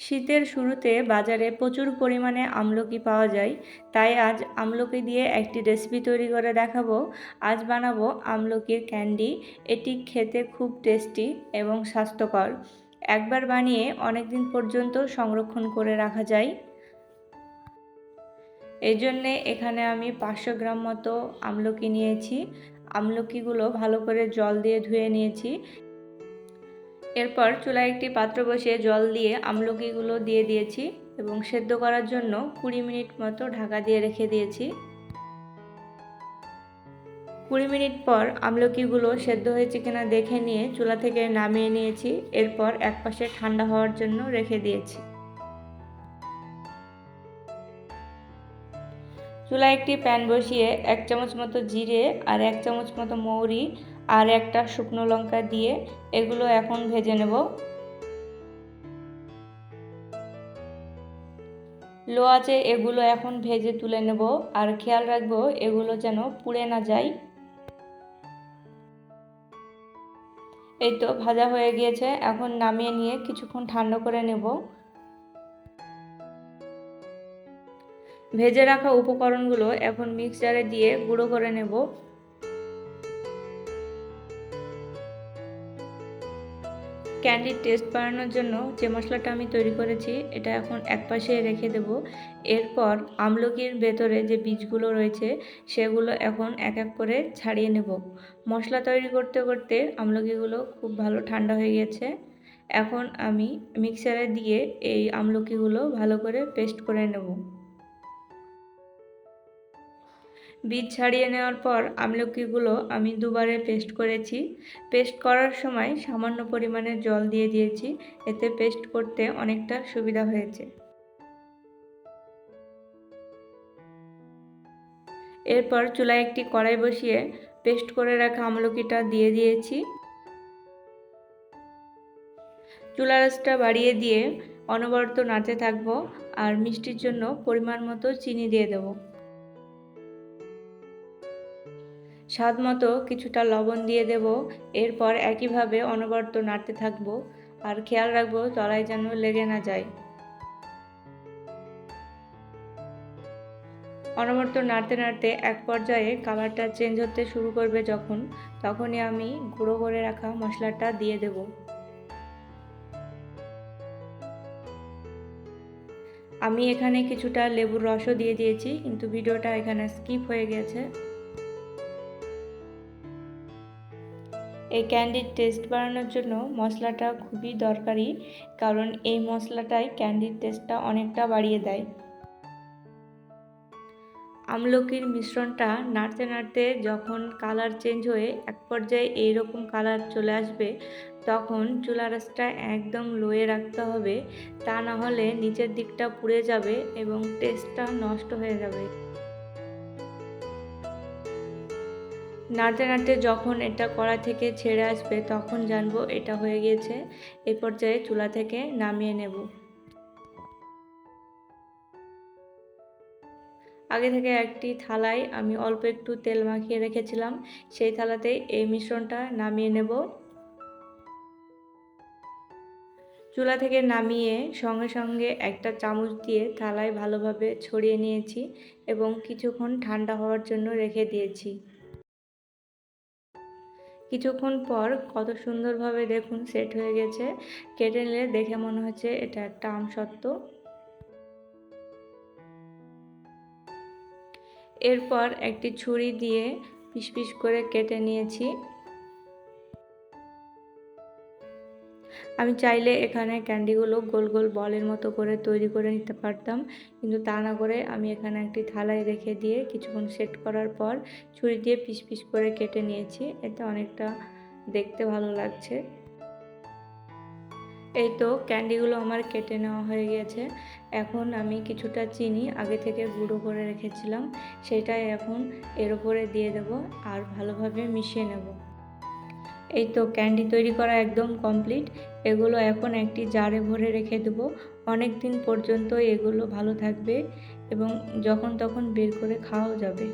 শীতের শুরুতে বাজারে প্রচুর পরিমাণে আমলকি পাওয়া যায়। তাই আজ আমলকি দিয়ে একটি রেসিপি তৈরি করে দেখাবো। আজ বানাবো আমলকির ক্যান্ডি এটি খেতে খুব টেস্টি এবং স্বাস্থ্যকর। একবার বানিয়ে অনেক দিন পর্যন্ত সংরক্ষণ করে রাখা যায়। এই জন্যে এখানে আমি পাঁচশো গ্রাম মতো আমলকি নিয়েছি। আমলকিগুলো ভালো করে জল দিয়ে ধুয়ে নিয়েছি। এরপর চুলায় একটি পাত্র বসিয়ে জল দিয়ে আমলকিগুলো দিয়ে দিয়েছি এবং সেদ্ধ করার জন্য কুড়ি মিনিট মতো ঢাকা দিয়ে রেখে দিয়েছি। কুড়ি মিনিট পর আমলকিগুলো সেদ্ধ হয়েছে কিনা দেখে নিয়ে চুলা থেকে নামিয়ে নিয়েছি, এরপর একপাশে ঠান্ডা হওয়ার জন্য রেখে দিয়েছি। চুলায় একটি প্যান বসিয়ে এক চামচ মতো জিরে আর এক চামচ মতো মৌরি আর একটা শুকনো লঙ্কা দিয়ে এগুলো এখন ভেজে নেব। লো আছে এগুলো এখন ভেজে তুলে নেব আর খেয়াল রাখব এগুলো যেন পুড়ে না যায়। এই তো ভাজা হয়ে গিয়েছে, এখন নামিয়ে নিয়ে কিছুক্ষণ ঠান্ডা করে নেব। ভেজে রাখা উপকরণগুলো এখন মিক্সচারে দিয়ে গুঁড়ো করে নেব। ক্যান্ডির টেস্ট বাড়ানোর জন্য যে মশলাটা আমি তৈরি করেছি, এটা এখন এক পাশে রেখে দেব। এরপর আমলকির ভেতরে যে বীজগুলো রয়েছে, সেগুলো এখন এক এক করে ছাড়িয়ে নেব। মশলা তৈরি করতে করতে আমলকিগুলো খুব ভালো ঠান্ডা হয়ে গেছে। এখন আমি মিক্সারে দিয়ে এই আমলকিগুলো ভালো করে পেস্ট করে নেব। বীজ ছাড়িয়ে নেওয়ার পর আমলকিগুলো আমি দুবারে পেস্ট করেছি। পেস্ট করার সময় সামান্য পরিমাণে জল দিয়ে দিয়েছি, এতে পেস্ট করতে অনেকটা সুবিধা হয়েছে। এরপর চুলায় একটি কড়াই বসিয়ে পেস্ট করে রাখা আমলকিটা দিয়ে দিয়েছি। চুলা রাসটা বাড়িয়ে দিয়ে অনবরত নাড়তে থাকব আর মিষ্টির জন্য পরিমাণ মতো চিনি দিয়ে দেবো। স্বাদ মতো কিছুটা লবণ দিয়ে দেব, এরপর একইভাবে অনবরত নাড়তে থাকব, আর খেয়াল রাখব তলায় যেন লেগে না যায়। অনবরত নাড়তে নাড়তে এক পর্যায়ে কালারটা চেঞ্জ হতে শুরু করবে যখন, তখনই আমি গুঁড়ো করে রাখা মশলাটা দিয়ে দেব। আমি এখানে কিছুটা লেবুর রসও দিয়ে দিয়েছি, কিন্তু ভিডিওটা এখানে স্কিপ হয়ে গেছে। এই ক্যান্ডির টেস্ট বাড়ানোর জন্য মশলাটা খুবই দরকারি, কারণ এই মশলাটাই ক্যান্ডির টেস্টটা অনেকটা বাড়িয়ে দেয়। আমলকির মিশ্রণটা নাড়তে নাড়তে যখন কালার চেঞ্জ হয়ে এক পর্যায়ে এইরকম কালার চলে আসবে, তখন চুলা রাসটা একদম লোয়ে রাখতে হবে। তা না হলে নিচের দিকটা পুড়ে যাবে এবং টেস্টটা নষ্ট হয়ে যাবে। নাড়তে নাড়তে যখন এটা কড়া থেকে ছেড়ে আসবে, তখন জানব এটা হয়ে গিয়েছে। এই পর্যায়ে চুলা থেকে নামিয়ে নেব। আগে থেকে একটি থালায় আমি অল্প একটু তেল মাখিয়ে রেখেছিলাম। সেই থালাতেই এই মিশ্রণটা নামিয়ে নেব। চুলা থেকে নামিয়ে সঙ্গে সঙ্গে একটা চামচ দিয়ে থালায় ভালোভাবে ছড়িয়ে নিয়েছি এবং কিছুক্ষণ ঠান্ডা হওয়ার জন্য রেখে দিয়েছি। কিছুক্ষণ পর কত সুন্দরভাবে দেখুন সেট হয়ে গেছে। কেটে নিলে দেখে মনে হচ্ছে এটা একটা আমসত্ত্ব এরপর একটি ছুরি দিয়ে পিস পিস করে কেটে নিয়েছি। আমি চাইলে এখানে ক্যান্ডিগুলো গোল গোল বলের মতো করে তৈরি করে নিতে পারতাম। কিন্তু তা না করে আমি এখানে একটি থালায় রেখে দিয়ে কিছুক্ষণ সেট করার পর ছুরি দিয়ে পিস পিস করে কেটে নিয়েছি। এতে অনেকটা দেখতে ভালো লাগছে। এই তো ক্যান্ডিগুলো আমার কেটে নেওয়া হয়ে গেছে। এখন আমি কিছুটা চিনি আগে থেকে গুঁড়ো করে রেখেছিলাম। সেটাই এখন এর উপরে দিয়ে দেব আর ভালোভাবে মিশিয়ে নেব। এই তো ক্যান্ডি তৈরি করা একদম কমপ্লিট। এগুলো এখন একটি জারে ভরে রেখে দেবো। অনেক দিন পর্যন্ত এগুলো ভালো থাকবে এবং যখন তখন বের করে খাওয়াও যাবে।